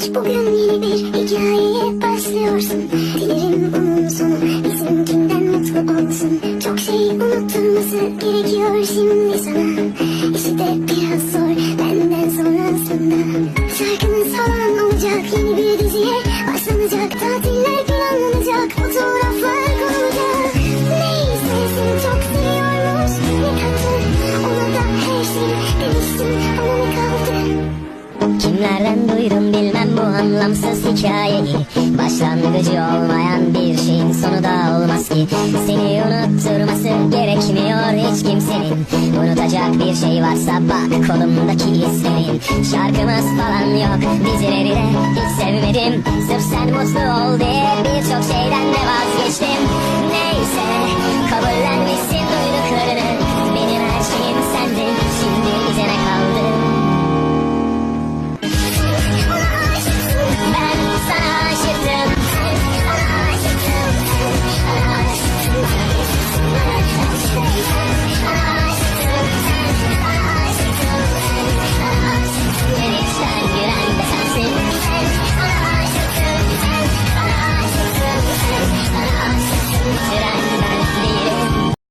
Bugün yeni bir hikayeye başlıyorsun. Dilerim onun sonu. Bizimkinden mutlu olsun Çok şey unutulması gerekiyor şimdi sana. İşi de biraz zor. Benden sonrasında Şarkınız falan olacak. Yeni bir diziye Başlanacak. Tatiller planlanacak. Fotoğraflar konulacak. Neyse seni çok seviyormuş. Ne kattın ona da her şeyi demiştim. Ama ne kaldı? Kimlerden duydum bu anlamsız hikayeyi Başlangıcı olmayan bir şeyin sonu da olmaz ki. Seni unutturması gerekmiyor hiç kimsenin. Unutacak bir şey varsa bak kolumdaki izlerin Şarkımız falan yok dizileri de hiç sevmedim Sırf sen mutlu ol diye